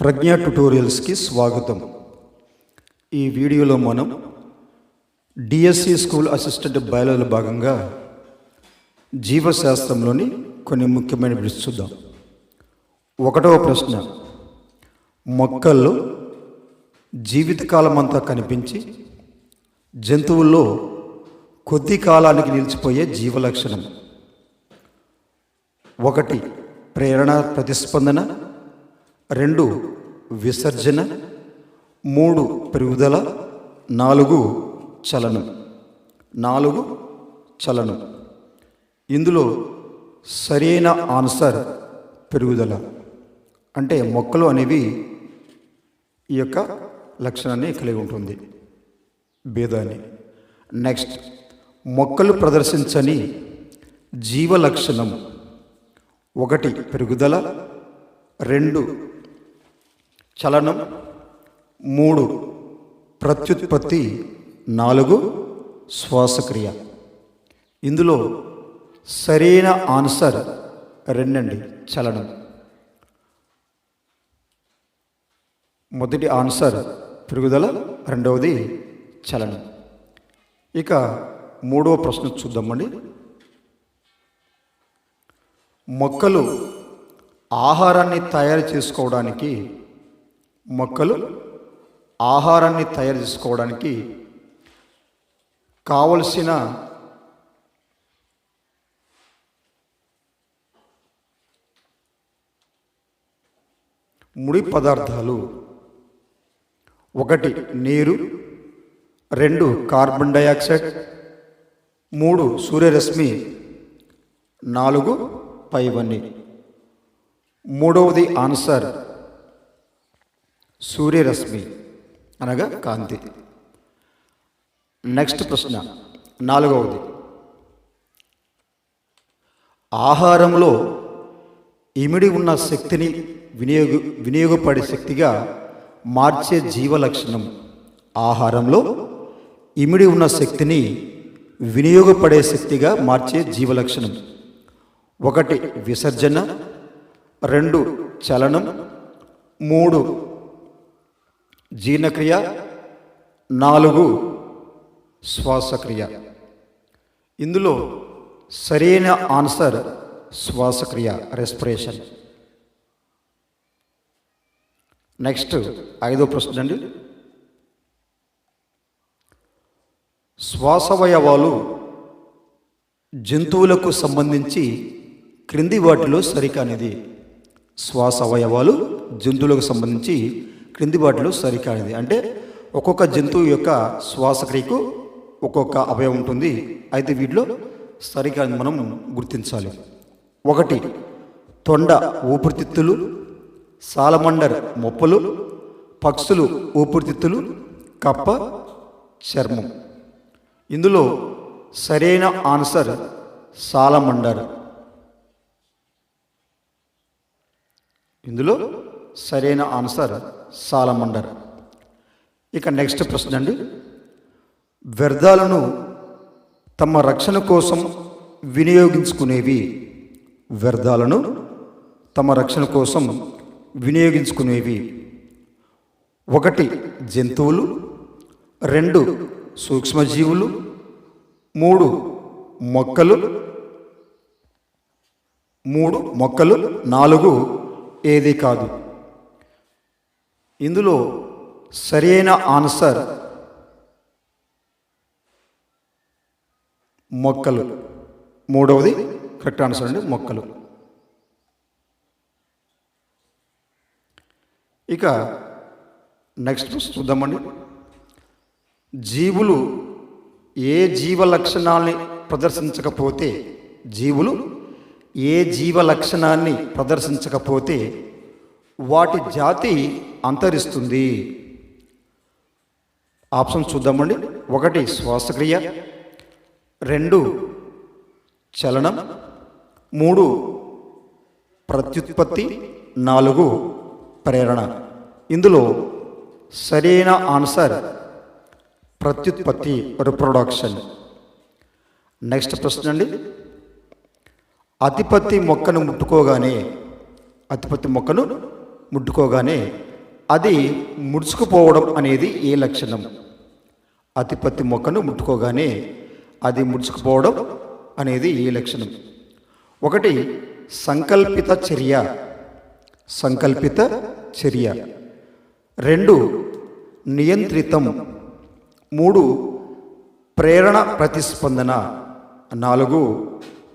ప్రజ్ఞ ట్యుటోరియల్స్కి స్వాగతం. ఈ వీడియోలో మనం డిఎస్సి స్కూల్ అసిస్టెంట్ బయాలజీలో భాగంగా జీవశాస్త్రంలోని కొన్ని ముఖ్యమైన బిట్స్ చూద్దాం. ఒకటవ ప్రశ్న మొక్కల్లో జీవితకాలం అంతా కనిపించి జంతువుల్లో కొద్ది కాలానికి నిలిచిపోయే జీవలక్షణం. ఒకటి ప్రేరణ ప్రతిస్పందన. రెండు విసర్జన మూడు పెరుగుదల నాలుగు చలనం. నాలుగు చలనం. ఇందులో సరైన ఆన్సర్ పెరుగుదల. అంటే మొక్కలు అనేవి ఈ యొక్క లక్షణాన్ని కలిగి ఉంటుంది. భేదాన్ని. నెక్స్ట్ మొక్కలు ప్రదర్శించని జీవ లక్షణం. ఒకటి పెరుగుదల రెండు చలనం మూడు. ప్రత్యుత్పత్తి నాలుగు. శ్వాసక్రియ. ఇందులో సరైన ఆన్సర్ రెండండి. చలనం. మొదటి ఆన్సర్ పెరుగుదల రెండవది చలనం. ఇక మూడవ ప్రశ్న చూద్దామండి మొక్కలు ఆహారాన్ని తయారు చేసుకోవడానికి మొక్కలు ఆహారాన్ని తయారు చేసుకోవడానికి కావలసిన ముడి పదార్థాలు ఒకటి నీరు రెండు కార్బన్ డయాక్సైడ్ మూడు సూర్యరశ్మి నాలుగు పైవన్నీ మూడవది ఆన్సర్. సూర్యరశ్మి అనగా కాంతి. నెక్స్ట్ ప్రశ్న నాలుగవది. ఆహారంలో ఇమిడి ఉన్న శక్తిని వినియోగ వినియోగపడే శక్తిగా మార్చే జీవ లక్షణం ఆహారంలో ఇమిడి ఉన్న శక్తిని వినియోగపడే శక్తిగా మార్చే జీవ లక్షణం ఒకటి విసర్జన రెండు చలనం మూడు జీర్ణక్రియ నాలుగు శ్వాసక్రియ. ఇందులో సరైన ఆన్సర్ శ్వాసక్రియ రెస్పిరేషన్. నెక్స్ట్ ఐదో ప్రశ్న అండి. శ్వాసవయవాలు జంతువులకు సంబంధించి క్రింది వాటిలో సరికానిది. శ్వాస అవయవాలు జంతువులకు సంబంధించి క్రింది వాటిలో సరికానిది. అంటే ఒక్కొక్క జంతువు యొక్క శ్వాసక్రియకు ఒక్కొక్క అవయవం ఉంటుంది. అయితే వీటిలో సరికాని మనం గుర్తించాలి. ఒకటి తొండ ఊపిరితిత్తులు సాలమండర్ మొప్పలు పక్షులు ఊపిరితిత్తులు కప్ప చర్మం. ఇందులో సరైన ఆన్సర్ సాలమండర్. ఇందులో సరైన ఆన్సర్ సాలమండర్. ఇక నెక్స్ట్ ప్రశ్న అండి. వ్యర్థాలను తమ రక్షణ కోసం వినియోగించుకునేవి వ్యర్థాలను తమ రక్షణ కోసం వినియోగించుకునేవి. ఒకటి జంతువులు. రెండు సూక్ష్మజీవులు. మూడు మొక్కలు. మూడు మొక్కలు. నాలుగు ఏది కాదు. ఇందులో సరైన ఆన్సర్ మొక్కలు. మూడవది కరెక్ట్ ఆన్సర్ అండి మొక్కలు. ఇక నెక్స్ట్ చూద్దామండి. జీవులు ఏ జీవ లక్షణాన్ని ప్రదర్శించకపోతే జీవులు ఏ జీవ లక్షణాన్ని ప్రదర్శించకపోతే వాటి జాతి అంతరిస్తుంది. ఆప్షన్ చూద్దామండి ఒకటి శ్వాసక్రియ రెండు చలనం మూడు ప్రత్యుత్పత్తి నాలుగు ప్రేరణ. ఇందులో సరైన ఆన్సర్ ప్రత్యుత్పత్తి రిప్రొడక్షన్. నెక్స్ట్ ప్రశ్న అండి. అతిపత్తి మొక్కను ముట్టుకోగానే అతిపత్తి మొక్కను ముట్టుకోగానే అది ముడుచుకుపోవడం అనేది ఏ లక్షణం? అతిపత్తి మొక్కను ముట్టుకోగానే అది ముడుచుకుపోవడం అనేది ఏ లక్షణం? ఒకటి సంకల్పిత చర్య. సంకల్పిత చర్య. రెండు నియంత్రితం. మూడు ప్రేరణ ప్రతిస్పందన. నాలుగు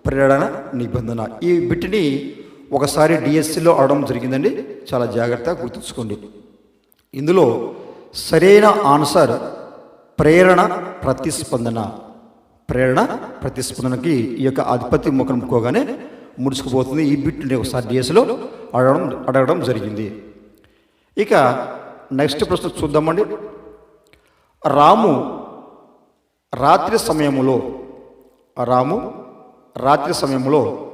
ప్రేరణ నిబంధన. ఈ బిట్ని ఒకసారి డిఎస్సిలో అవడం జరిగిందండి. చాలా జాగ్రత్తగా గుర్తుంచుకోండి. ఇందులో సరైన ఆన్సర్ ప్రేరణ ప్రతిస్పందన. ప్రేరణ ప్రతిస్పందనకి ఈ యొక్క అధిపతి ముఖం ముక్కోగానే ముడుచుకుపోతుంది. ఈ బిట్ని ఒకసారి డిఎస్లో అడగడం అడగడం జరిగింది. ఇక నెక్స్ట్ ప్రశ్న చూద్దామండి. రాము రాత్రి సమయంలో రాము రాత్రి సమయంలో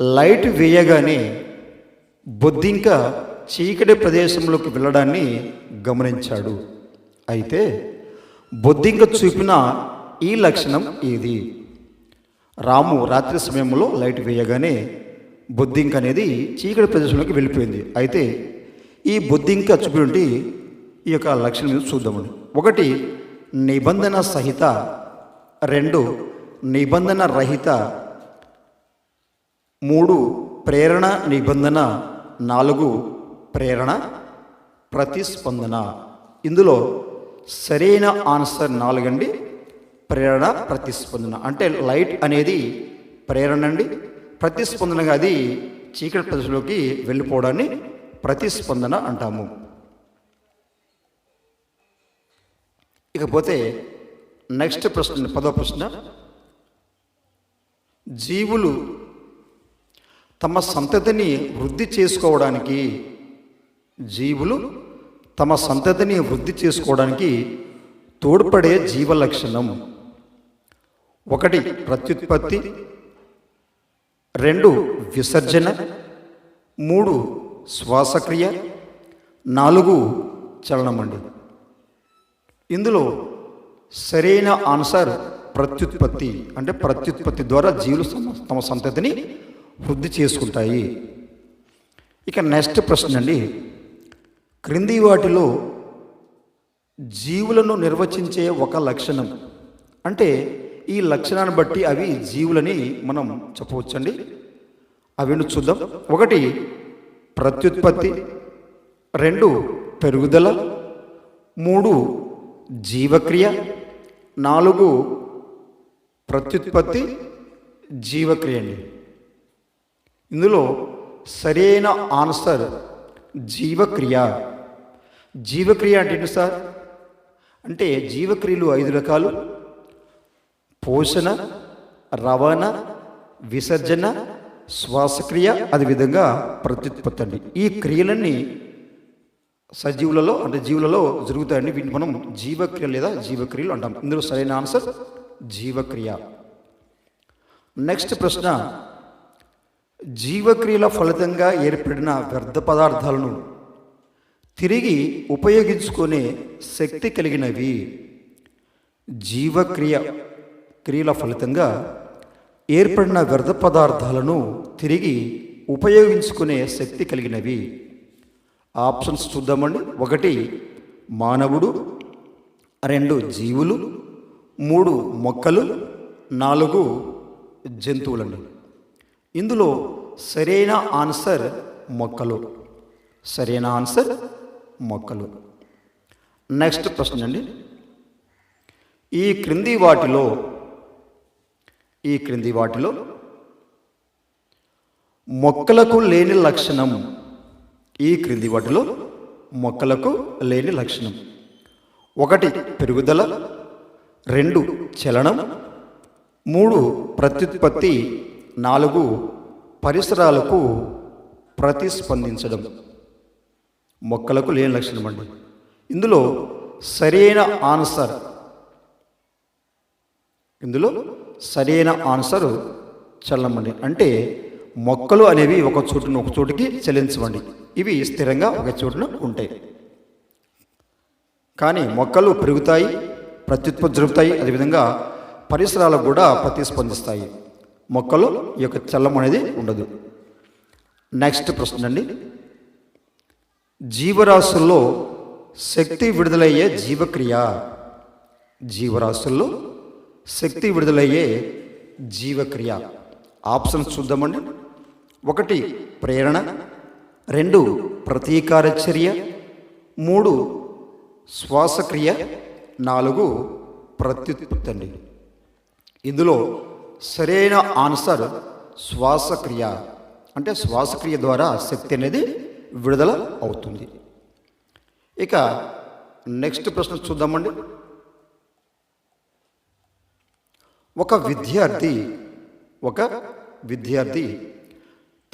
లైట్ వేయగానే బొద్దింక చీకటి ప్రదేశంలోకి వెళ్ళడాన్ని గమనించాడు. అయితే బొద్దింక చూపిన ఈ లక్షణం ఏది? రాము రాత్రి సమయంలో లైట్ వేయగానే బొద్దింక అనేది చీకటి ప్రదేశంలోకి వెళ్ళిపోయింది. అయితే ఈ బొద్దింక చూపినటువంటి ఈ యొక్క లక్షణం మీద చూద్దామండి ఒకటి నిబంధన సహిత. రెండు నిబంధన రహిత. మూడు ప్రేరణ నిబంధన నాలుగు ప్రేరణ ప్రతిస్పందన. ఇందులో సరైన ఆన్సర్ నాలుగండి ప్రేరణ ప్రతిస్పందన. అంటే లైట్ అనేది ప్రేరణ అండి. ప్రతిస్పందనగా అది చీకటి ప్రదేశంలోకి వెళ్ళిపోవడాన్ని ప్రతిస్పందన అంటాము. ఇకపోతే నెక్స్ట్ ప్రశ్న పదో ప్రశ్న. జీవులు తమ సంతతిని వృద్ధి చేసుకోవడానికి జీవులు తమ సంతతిని వృద్ధి చేసుకోవడానికి తోడ్పడే జీవ లక్షణం ఒకటి ప్రత్యుత్పత్తి. రెండు విసర్జన. మూడు శ్వాసక్రియ. నాలుగు చలనమండి. ఇందులో సరైన ఆన్సర్ ప్రత్యుత్పత్తి అంటే ప్రత్యుత్పత్తి ద్వారా జీవులు తమ- తమ సంతతిని వృద్ధి చేసుకుంటాయి. ఇక నెక్స్ట్ ప్రశ్న అండి. క్రింది వాటిలో జీవులను నిర్వచించే ఒక లక్షణం. అంటే ఈ లక్షణాన్ని బట్టి అవి జీవులని మనం చెప్పవచ్చండి. అవి చూద్దాం. ఒకటి ప్రత్యుత్పత్తి. రెండు పెరుగుదల. మూడు జీవక్రియ. నాలుగు ప్రత్యుత్పత్తి జీవక్రియ అండి. ఇందులో సరైన ఆన్సర్ జీవక్రియ. జీవక్రియ అంటే ఏంటి సార్? అంటే జీవక్రియలు ఐదు రకాలు. పోషణ రవాణా విసర్జన శ్వాసక్రియ అదేవిధంగా ప్రత్యుత్పత్తి అండి. ఈ క్రియలన్నీ సజీవులలో అంటే జీవులలో జరుగుతాయండి. వీటిని మనం జీవక్రియ లేదా జీవక్రియలు అంటాం. ఇందులో సరైన ఆన్సర్ జీవక్రియ. నెక్స్ట్ ప్రశ్న జీవక్రియల ఫలితంగా ఏర్పడిన వ్యర్థ పదార్థాలను తిరిగి ఉపయోగించుకునే శక్తి కలిగినవి. జీవక్రియ క్రియల ఫలితంగా ఏర్పడిన వ్యర్థ పదార్థాలను తిరిగి ఉపయోగించుకునే శక్తి కలిగినవి. ఆప్షన్స్ చూద్దామండి. ఒకటి మానవుడు. రెండు జీవులు. మూడు మొక్కలు. నాలుగు జంతువులండి. ఇందులో సరైన ఆన్సర్ మొక్కలు. సరైన ఆన్సర్ మొక్కలు. నెక్స్ట్ ప్రశ్న అండి. ఈ క్రింది వాటిలో ఈ క్రింది వాటిలో మొక్కలకు లేని లక్షణం ఈ క్రింది వాటిలో మొక్కలకు లేని లక్షణం. ఒకటి పెరుగుదల రెండు చలనం మూడు ప్రత్యుత్పత్తి నాలుగు పరిసరాలకు ప్రతిస్పందించడం. మొక్కలకు లేని లక్షణం అండి. ఇందులో సరైన ఆన్సర్. ఇందులో సరైన ఆన్సర్ చల్లమండి అంటే మొక్కలు అనేవి ఒక చోటును ఒక చోటుకి చలించవండి ఇవి స్థిరంగా ఒక చోటున ఉంటాయి. కానీ మొక్కలు పెరుగుతాయి ప్రత్యుత్పత్తి జరుగుతాయి అదేవిధంగా పరిసరాలకు కూడా ప్రతిస్పందిస్తాయి. మొక్కలు ఈ యొక్క చల్లం అనేది ఉండదు. నెక్స్ట్ ప్రశ్న అండి. జీవరాశుల్లో శక్తి విడుదలయ్యే జీవక్రియ. జీవరాశుల్లో శక్తి విడుదలయ్యే జీవక్రియ. ఆప్షన్స్ చూద్దామండి. ఒకటి ప్రేరణ. రెండు ప్రతీకార చర్య మూడు శ్వాసక్రియ. నాలుగు ప్రత్యుత్పత్తి అండి. ఇందులో సరైన ఆన్సర్ శ్వాసక్రియ. అంటే శ్వాసక్రియ ద్వారా శక్తి అనేది విడుదల అవుతుంది. ఇక నెక్స్ట్ ప్రశ్న చూద్దామండి. ఒక విద్యార్థి ఒక విద్యార్థి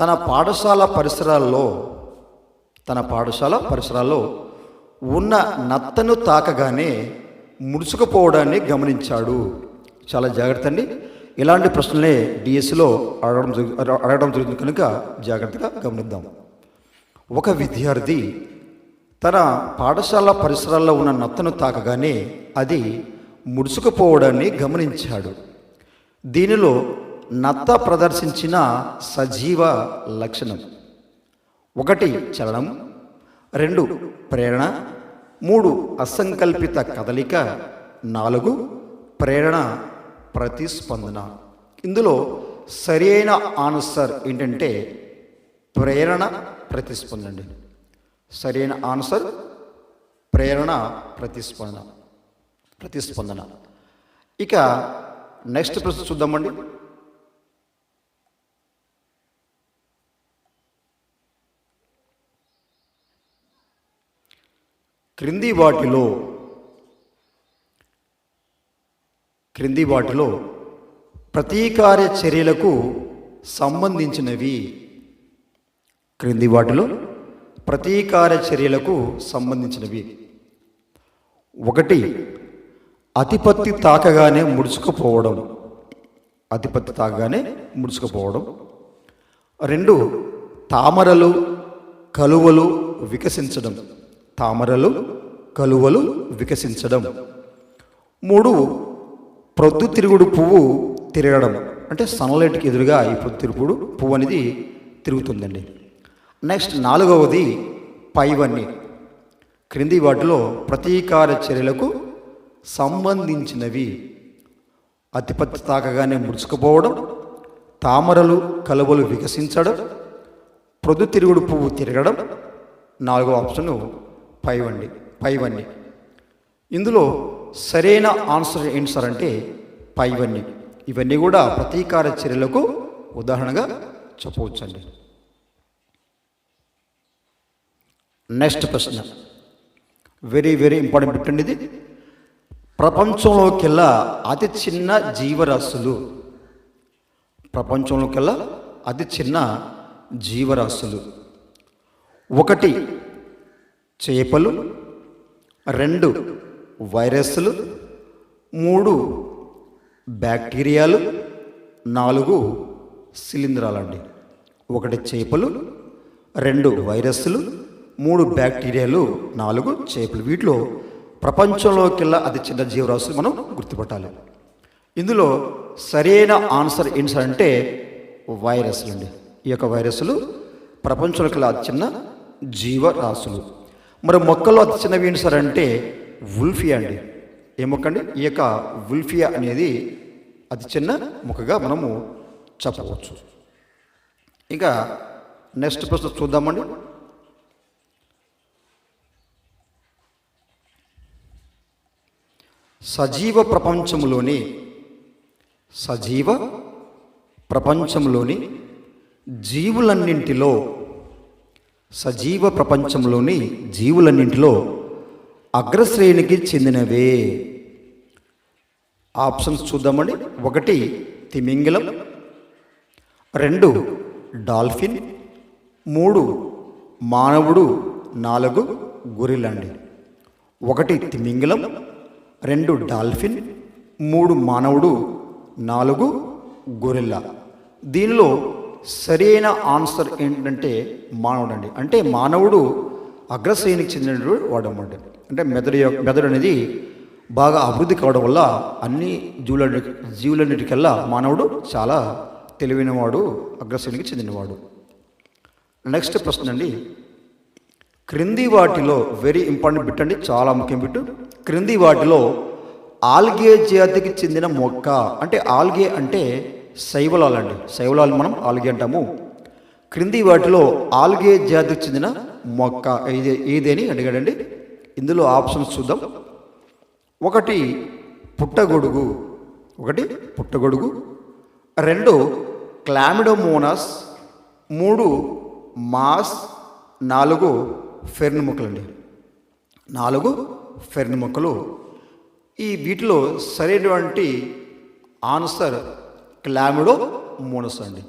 తన పాఠశాల పరిసరాల్లో తన పాఠశాల పరిసరాల్లో ఉన్న నత్తను తాకగానే ముడుచుకుపోవడాన్ని గమనించాడు. చాలా జాగ్రత్త అండి. ఇలాంటి ప్రశ్నలే డిఎస్సిలో అడగడం జరుగు- అడగడం జరుగుతుంది కనుక జాగ్రత్తగా గమనిద్దాం. ఒక విద్యార్థి తన పాఠశాల పరిసరాల్లో ఉన్న నత్తను తాకగానే అది ముడుచుకుపోవడాన్ని గమనించాడు. దీనిలో నత్త ప్రదర్శించిన సజీవ లక్షణం. ఒకటి చలనం. రెండు ప్రేరణ. మూడు అసంకల్పిత కదలిక. నాలుగు ప్రేరణ ప్రతిస్పందన. ఇందులో సరి అయిన ఆన్సర్ ఏంటంటే ప్రేరణ ప్రతిస్పందన అండి సరైన ఆన్సర్ ప్రేరణ ప్రతిస్పందన. ప్రతిస్పందన. ఇక నెక్స్ట్ ప్రశ్న చూద్దామండి. క్రింది వాటిలో క్రింది వాటిలో ప్రతీకార చర్యలకు సంబంధించినవి. క్రింది వాటిలో ప్రతీకార చర్యలకు సంబంధించినవి. ఒకటి అతిపత్తి తాకగానే ముడుచుకుపోవడం. అతిపత్తి తాకగానే ముడుచుకుపోవడం. రెండు తామరలు కలువలు వికసించడం. తామరలు కలువలు వికసించడం. మూడు ప్రొద్దుతిరుగుడు పువ్వు తిరగడం. అంటే సన్లైట్కి ఎదురుగా ఈ ప్రొద్దుతిరుగుడు పువ్వు అనేది తిరుగుతుందండి. నెక్స్ట్ నాలుగవది పైవన్నీ. క్రింది వాటిలో ప్రతీకార చర్యలకు సంబంధించినవి. అతిపత్తి తాకగానే ముడుచుకుపోవడం తామరలు కలువలు వికసించడం ప్రొద్దుతిరుగుడు పువ్వు తిరగడం నాలుగో ఆప్షను పైవండి పైవన్నీ. ఇందులో సరైన ఆన్సర్ ఏంటి సార్ అంటే పైవన్నీ ఇవన్నీ. కూడా ప్రతీకార చర్యలకు ఉదాహరణగా చెప్పవచ్చండి. నెక్స్ట్ ప్రశ్న. వెరీ వెరీ ఇంపార్టెంట్ బిట్ అండి ఇది. ప్రపంచంలోకెల్లా అతి చిన్న జీవరాశులు. ప్రపంచంలోకెల్లా అతి చిన్న జీవరాశులు. ఒకటి చేపలు. రెండు వైరస్లు మూడు బ్యాక్టీరియాలు నాలుగు శిలీంధ్రాలండి. ఒకటి చేపలు రెండు వైరస్లు మూడు బ్యాక్టీరియాలు నాలుగు చేపలు. వీటిలో ప్రపంచంలోకెల్లా అతి చిన్న జీవరాశులు మనం గుర్తుపట్టాలి. ఇందులో సరైన ఆన్సర్ ఏంటి అంటే వైరస్లు అండి ఈ యొక్క వైరస్లు ప్రపంచంలోకెల్లా అతి చిన్న జీవరాశులు. మరి మొక్కల్లో అతి చిన్నవి ఏంటి సార్ అంటే ఉల్ఫియా అండి. ఏ మొక్క అండి ఈ యొక్క ఉల్ఫియా అనేది అతి చిన్న మొక్కగా మనము చెప్పవచ్చు. ఇంకా నెక్స్ట్ ప్రశ్న చూద్దామండి. సజీవ ప్రపంచంలోని సజీవ ప్రపంచంలోని జీవులన్నింటిలో సజీవ ప్రపంచంలోని జీవులన్నింటిలో అగ్రశ్రేణికి చెందినవే. ఆప్షన్స్ చూద్దామండి. ఒకటి తిమింగలం. రెండు డాల్ఫిన్. మూడు మానవుడు. నాలుగు గొరిలండి. ఒకటి తిమింగలం. రెండు డాల్ఫిన్. మూడు మానవుడు. నాలుగు గొరిల్లా. దీనిలో సరైన ఆన్సర్ ఏంటంటే మానవుడు అండి అంటే మానవుడు అగ్రశ్రేణికి చెందినటువంటి వాడమ్మండి. అంటే మెదడు యొక్క- మెదడు అనేది బాగా అభివృద్ధి కావడం వల్ల అన్ని జీవుల జీవులన్నిటికల్లా మానవుడు చాలా తెలివైనవాడు అగ్రశ్రేణికి చెందినవాడు. నెక్స్ట్ ప్రశ్న అండి. క్రింది వాటిలో వెరీ ఇంపార్టెంట్ బిట్ అండి చాలా ముఖ్యం బిట్ క్రింది వాటిలో ఆల్గే జాతికి చెందిన మొక్క అంటే ఆల్గే అంటే శైవలాలు అండి. శైవలాలు మనం ఆల్గే అంటాము. క్రింది వాటిలో ఆల్గే జాతికి చెందిన మొక్క ఏది ఏదేని అడిగాడండి. ఇందులో ఆప్షన్స్ చూద్దాం. ఒకటి పుట్టగొడుగు. ఒకటి పుట్టగొడుగు. రెండు క్లామిడోమోనస్. మూడు మాస్. నాలుగు ఫెర్న్ మొక్కలండి నాలుగు ఫెర్న్ మొక్కలు ఈ వీటిలో సరైనటువంటి ఆన్సర్ క్లామిడో మోనస్ అండి.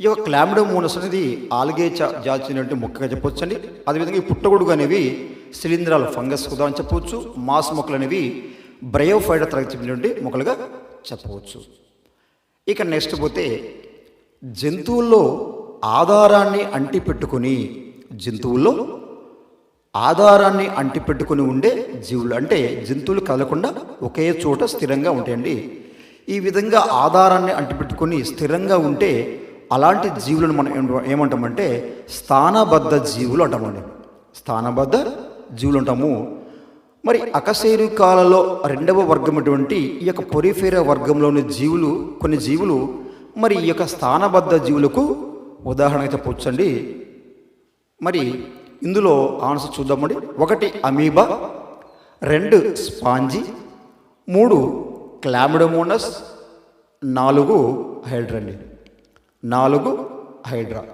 ఈ యొక్క క్లామిడో మోనస్ అనేది ఆల్గే జా- జాతినటువంటి మొక్కగా చెప్పొచ్చండి. అదేవిధంగా ఈ పుట్టగొడుగు అనేవి శిలీంధ్రాలు ఫంగస్ కూడా అని చెప్పవచ్చు మాస్ మొక్కలు అనేవి బ్రయోఫైడ తరగతి చెందినటువంటి మొక్కలుగా చెప్పవచ్చు. ఇక నెక్స్ట్ పోతే జంతువుల్లో ఆధారాన్ని అంటిపెట్టుకొని జంతువుల్లో ఆధారాన్ని అంటిపెట్టుకొని ఉండే జీవులు అంటే జంతువులు కదలకుండా ఒకే చోట స్థిరంగా ఉంటాయండి. ఈ విధంగా ఆధారాన్ని అంటిపెట్టుకొని స్థిరంగా ఉంటే అలాంటి జీవులను మనం ఏమంటామంటే స్థానబద్ధ జీవులు అంటామండి. స్థానబద్ధ జీవులు అంటాము మరి అకశేరుకాలలో రెండవ వర్గం అటువంటి ఈ యొక్క పొరిఫేర వర్గంలోని జీవులు కొన్ని జీవులు మరి ఈ యొక్క స్థానబద్ధ జీవులకు ఉదాహరణగా చెప్పవచ్చండి మరి ఇందులో ఆన్సర్ చూద్దామండి ఒకటి అమీబా రెండు స్పాంజీ మూడు క్లామిడోమోనస్ నాలుగు హైడ్రా అండి. నాలుగు హైడ్రా.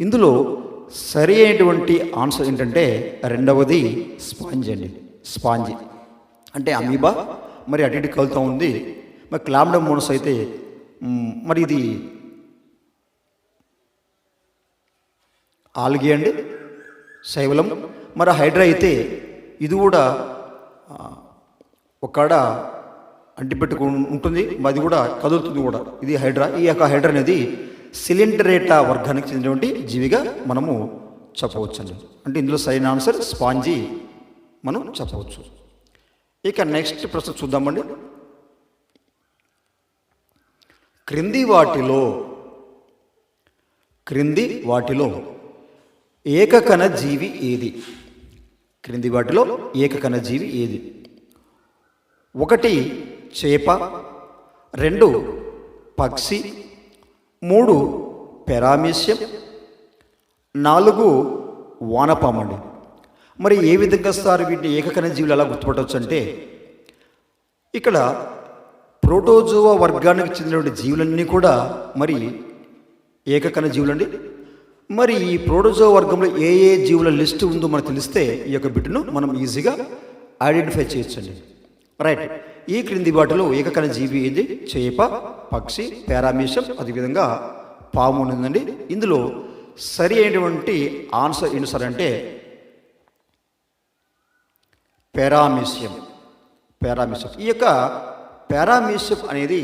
ఇందులో సరి అయినటువంటి ఆన్సర్ ఏంటంటే రెండవది స్పాంజ్ అండి. స్పాంజ్. అంటే అమీబా మరి అటు ఇటు కలుతూ ఉంది. మరి క్లామిడోమోనస్ అయితే మరి ఇది ఆల్గే అండి శైవలం. మరి హైడ్రా అయితే ఇది కూడా ఒకడ అంటిపెట్టుకు ఉంటుంది అది కూడా కదులుతుంది కూడా. ఇది హైడ్రా. ఈ యొక్క హైడ్రా అనేది సిలిండరేటా వర్గానికి చెందినటువంటి జీవిగా మనము చెప్పవచ్చండి. అంటే ఇందులో సరైన ఆన్సర్ స్పాంజీ మనం చెప్పవచ్చు. ఇక నెక్స్ట్ ప్రశ్న చూద్దామండి. క్రింది వాటిలో క్రింది వాటిలో ఏకకణ జీవి ఏది? క్రింది వాటిలో ఏకకణ జీవి ఏది? ఒకటి చేప రెండు పక్షి మూడు పెరామిష్యం నాలుగు వానపామండి మరి ఏ విధంగా సార్ వీటిని ఏకకణ జీవులు ఎలా గుర్తుపట్టవచ్చు అంటే ఇక్కడ ప్రోటోజోవా వర్గానికి చెందినటువంటి జీవులన్నీ కూడా మరి ఏకకణ జీవులండి. మరి ఈ ప్రోటోజోవా వర్గంలో ఏ ఏ జీవుల లిస్ట్ ఉందో మనకు తెలిస్తే ఈ యొక్క బిడ్డను మనం ఈజీగా ఐడెంటిఫై చేయొచ్చండి. రైట్. ఈ క్రింది వాటిలో ఏకకణ జీవి ఏది? చేప పక్షి పారామీషం అదేవిధంగా పాము ఉందండి ఇందులో సరి అయినటువంటి ఆన్సర్ ఏంటి సార్ అంటే పారామీషియం పారామీషియం ఈ యొక్క పారామీషియం అనేది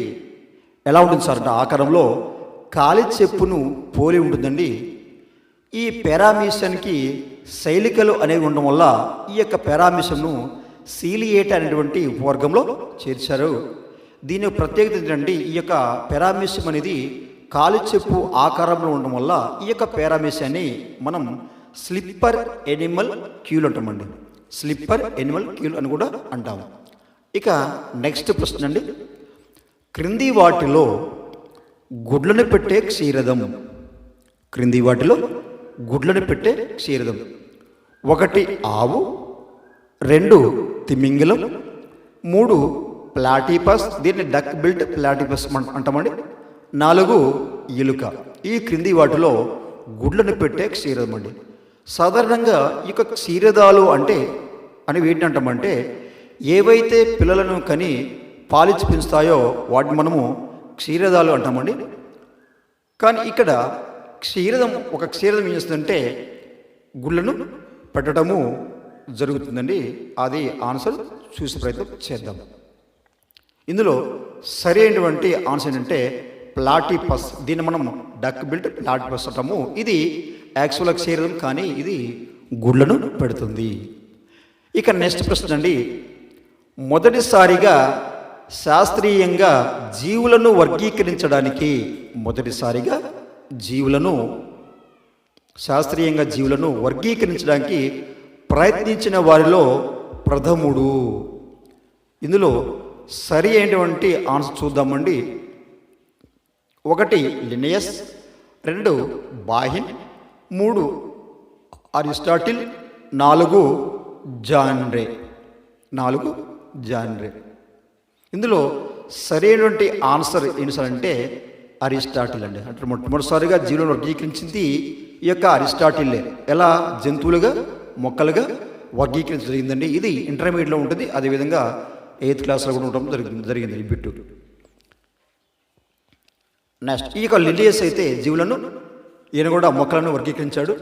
ఎలా ఉంటుంది సార్ అంటే ఆకారంలో కాలి చెప్పును పోలి ఉంటుందండి. ఈ పారామీషియానికి శైలికలు అనేవి ఉండడం వల్ల ఈ యొక్క పారామీషియంను సీలియేట్ అనేటువంటి వర్గంలో చేర్చారు. దీని ప్రత్యేకత ఏంటంటే ఈ యొక్క పారామీషియం అనేది కాలి చెప్పు ఆకారంలో ఉండడం వల్ల ఈ యొక్క పారామీషియాన్ని మనం స్లిప్పర్ ఎనిమల్ క్యూలు అంటామండి. స్లిప్పర్ ఎనిమల్ క్యూలు అని కూడా అంటాము ఇక నెక్స్ట్ ప్రశ్న అండి. క్రింది వాటిలో గుడ్లను పెట్టే క్షీరదం. క్రింది వాటిలో గుడ్లను పెట్టే క్షీరదం. ఒకటి ఆవు రెండు తిమింగిలం మూడు ప్లాటిపస్ దీన్ని డక్ బిల్ట్ ప్లాటిపస్ అంటామండి. నాలుగు ఎలుక. ఈ క్రింది వాటిలో గుడ్లను పెట్టే క్షీరదం అండి. సాధారణంగా ఈ యొక్క క్షీరదాలు అంటే అని ఏంటంటామంటే ఏవైతే పిల్లలను కని పాలిచ్చి పెంచుతాయో వాటిని మనము క్షీరదాలు అంటామండి. కానీ ఇక్కడ క్షీరదం ఒక క్షీరదం ఏం చేస్తుందంటే గుళ్ళను పెట్టడము జరుగుతుందండి. అది ఆన్సర్ చూసే ప్రయత్నం చేద్దాం. ఇందులో సరైనటువంటి ఆన్సర్ ఏంటంటే ప్లాటిపస్ దీన్ని మనం డక్ బిల్ట్ ప్లాటిపస్ అంటాము. ఇది యాక్చువల్గా శరీరం కానీ ఇది గుడ్లను పెడుతుంది. ఇక నెక్స్ట్ ప్రశ్న అండి. మొదటిసారిగా శాస్త్రీయంగా జీవులను వర్గీకరించడానికి మొదటిసారిగా జీవులను శాస్త్రీయంగా జీవులను వర్గీకరించడానికి ప్రయత్నించిన వారిలో ప్రథముడు. ఇందులో సరి అయినటువంటి ఆన్సర్ చూద్దామండి. ఒకటి లినియస్. రెండు బాహిన్. మూడు అరిస్టాటిల్. నాలుగు జాన్రే. నాలుగు జాన్రే. ఇందులో సరైనటువంటి ఆన్సర్ ఏంటి సార్ అంటే అరిస్టాటిల్ అండి. అంటే మొట్టమొదటిసారిగా జీవులను వర్గీకరించింది ఈ యొక్క అరిస్టాటిల్లే. ఎలా? జంతువులుగా మొక్కలుగా వర్గీకరించడం జరిగిందండి. ఇది ఇంటర్మీడియట్లో ఉంటుంది. అదేవిధంగా ఎయిత్ క్లాస్లో కూడా ఉండడం జరిగింది జరిగింది ఈ బిట్టు. నెక్స్ట్ ఈ యొక్క లిలియస్ అయితే జీవులను ఈయన కూడా మొక్కలను వర్గీకరించాడు.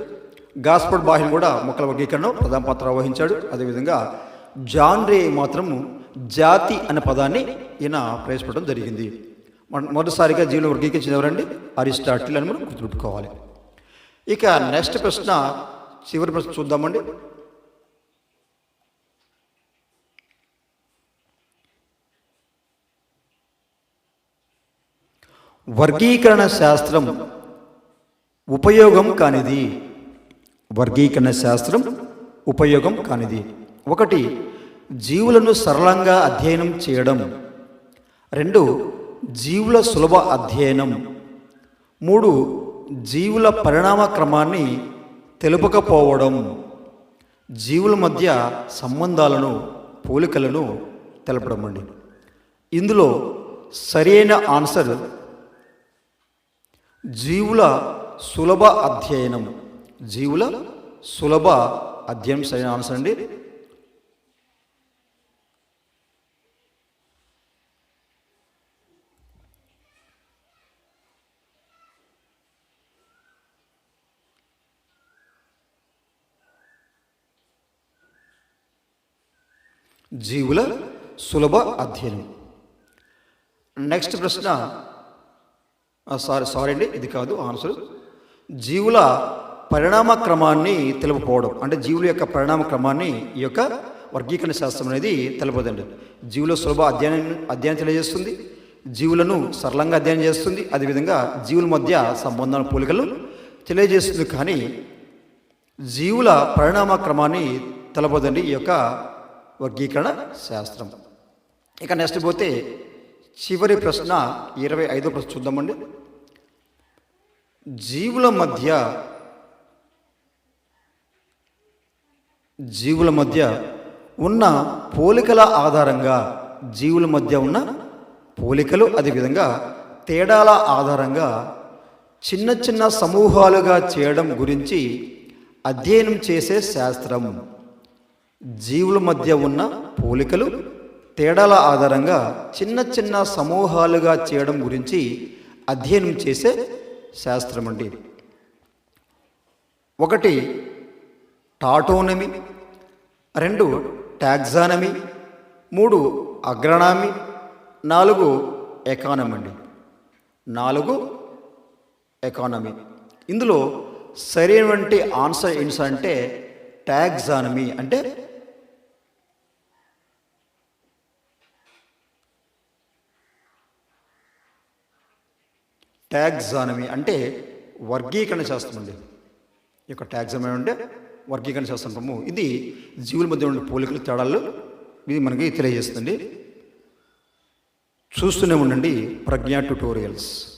గాస్పర్డ్ బాహిన్ కూడా మొక్కల వర్గీకరణ ప్రధాన పాత్ర వహించాడు. అదేవిధంగా జాన్ రే మాత్రము జాతి అనే పదాన్ని ఈయన ప్రవేశపెట్టడం జరిగింది. మొదటిసారిగా జీవులు వర్గీకరించిన ఎవరండి? అరిస్టాటిల్ అని మనం గుర్తుపెట్టుకోవాలి. ఇక నెక్స్ట్ ప్రశ్న చివరి ప్రశ్న చూద్దామండి. వర్గీకరణ శాస్త్రం ఉపయోగం కానిది. వర్గీకరణ శాస్త్రం ఉపయోగం కానిది. ఒకటి జీవులను సరళంగా అధ్యయనం చేయడం. రెండు జీవుల సులభ అధ్యయనం. మూడు జీవుల పరిణామ క్రమాన్ని తెలుపకపోవడం. జీవుల మధ్య సంబంధాలను పోలికలను తెలపడం అండి. ఇందులో సరైన ఆన్సర్ జీవుల సులభ అధ్యయనం జీవుల సులభ అధ్యయనం సరైన ఆన్సర్ అండి. జీవుల సులభ అధ్యయనం. నెక్స్ట్ ప్రశ్న సారీ సారీ అండి ఇది కాదు ఆన్సర్. జీవుల పరిణామ క్రమాన్ని తెలుపుకోవడం. అంటే జీవుల యొక్క పరిణామ క్రమాన్ని ఈ యొక్క వర్గీకరణ శాస్త్రం అనేది తెలుపదండి జీవుల సులభ అధ్యయనం అధ్యయనం తెలియజేస్తుంది. జీవులను సరళంగా అధ్యయనం చేస్తుంది. అదేవిధంగా జీవుల మధ్య సంబంధాల పోలికలు తెలియజేస్తుంది. కానీ జీవుల పరిణామ క్రమాన్ని తెలపదండి ఈ యొక్క వర్గీకరణ శాస్త్రం. ఇక నెక్స్ట్ పోతే చివరి ప్రశ్న ఇరవై ఐదో ప్రశ్న చూద్దామండి. జీవుల మధ్య జీవుల మధ్య ఉన్న పోలికల ఆధారంగా జీవుల మధ్య ఉన్న పోలికలు అదేవిధంగా తేడాల ఆధారంగా చిన్న చిన్న సమూహాలుగా చేయడం గురించి అధ్యయనం చేసే శాస్త్రం. జీవుల మధ్య ఉన్న పోలికలు తేడాల ఆధారంగా చిన్న చిన్న సమూహాలుగా చేయడం గురించి అధ్యయనం చేసే శాస్త్రం అండి ఒకటి టాటోనమీ. రెండు ట్యాక్సానమీ మూడు అగ్రనామీ. నాలుగు ఎకానమీ అండి. నాలుగు ఎకానమీ. ఇందులో సరైనటువంటి ఆన్సర్ ఏంటి ట్యాక్సానమీ అంటే ట్యాగ్జానమీ అంటే అంటే వర్గీకరణ శాస్త్రం అండి ఈ యొక్క టాక్సానమీ అంటే వర్గీకరణ శాస్త్రము. ఇది జీవుల మధ్య ఉండే పోలికల తేడాలు ఇది మనకి తెలియజేస్తుంది. చూస్తూనే ఉండండి ప్రజ్ఞా ట్యుటోరియల్స్.